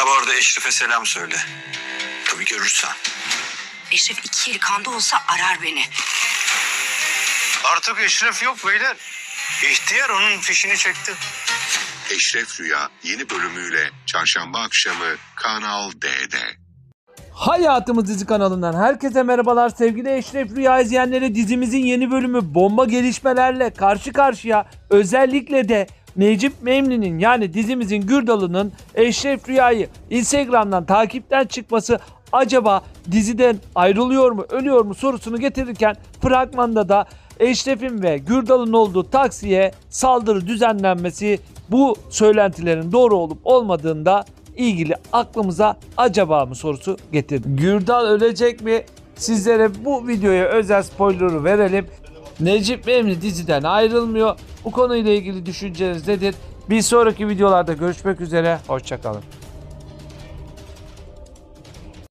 Ha bu arada Eşref'e selam söyle. Tabii görürsen. Eşref iki eli kanda olsa arar beni. Artık Eşref yok beyler. İhtiyar onun fişini çekti. Eşref Rüya yeni bölümüyle çarşamba akşamı Kanal D'de. Hayatımız dizi kanalından herkese merhabalar sevgili Eşref Rüya izleyenleri dizimizin yeni bölümü bomba gelişmelerle karşı karşıya özellikle de Necip Memli'nin yani dizimizin Gürdal'ının Eşref Rüya'yı Instagram'dan takipten çıkması acaba diziden ayrılıyor mu ölüyor mu sorusunu getirirken fragmanda da Eşref'in ve Gürdal'ın olduğu taksiye saldırı düzenlenmesi bu söylentilerin doğru olup olmadığında ilgili aklımıza acaba mı sorusu getirdi. Gürdal ölecek mi? Sizlere bu videoya özel spoiler'ı verelim. Necip Memli diziden ayrılmıyor. Bu konuyla ilgili düşünceniz nedir? Bir sonraki videolarda görüşmek üzere. Hoşçakalın.